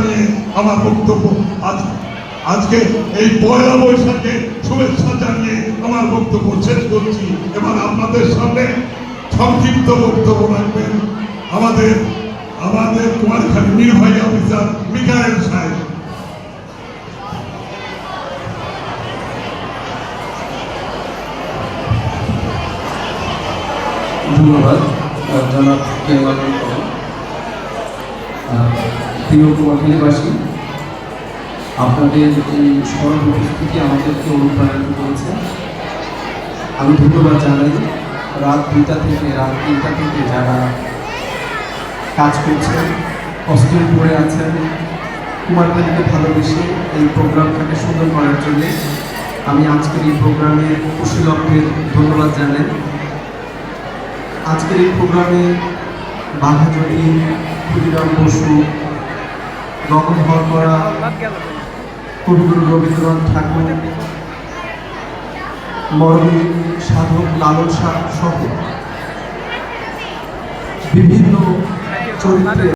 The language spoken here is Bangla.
জানিয়ে আমার বক্তব্য, আজ, আজকে এই পয়লা বৈশাখে শুভেচ্ছা জানিয়ে আমার বক্তব্য শেষ করছি। এবার আপনাদের সামনে সংক্ষিপ্ত বক্তব্য রাখবেন। আমাদের আমাদের কুমারখালী নির্বাহী অফিসার মিকায়েল সাহেব। ধন্যবাদ। করেন প্রিয় কুমারখালীবাসী আপনাদের এই স্মরণ উপস্থিতি আমাদেরকে অনুপ্রাণিত করেছে। আমি ধন্যবাদ জানাই রাত দুইটা থেকে, রাত তিনটা থেকে যারা কাজ করছেন কষ্টে পড়ে আছেন কুমারখালীকে ভালোবেসে এই প্রোগ্রামটাকে সুন্দর করার জন্যে আমি আজকের এই প্রোগ্রামের কুশীলকদের ধন্যবাদ জানাই। আজকের এই প্রোগ্রামে বাঘাজটি ক্ষুদিরাম বসু গগন ভরপরা কবিগুরু রবীন্দ্রনাথ ঠাকুর মরমী সাধক লালন শাহ সহ বিভিন্ন চরিত্রে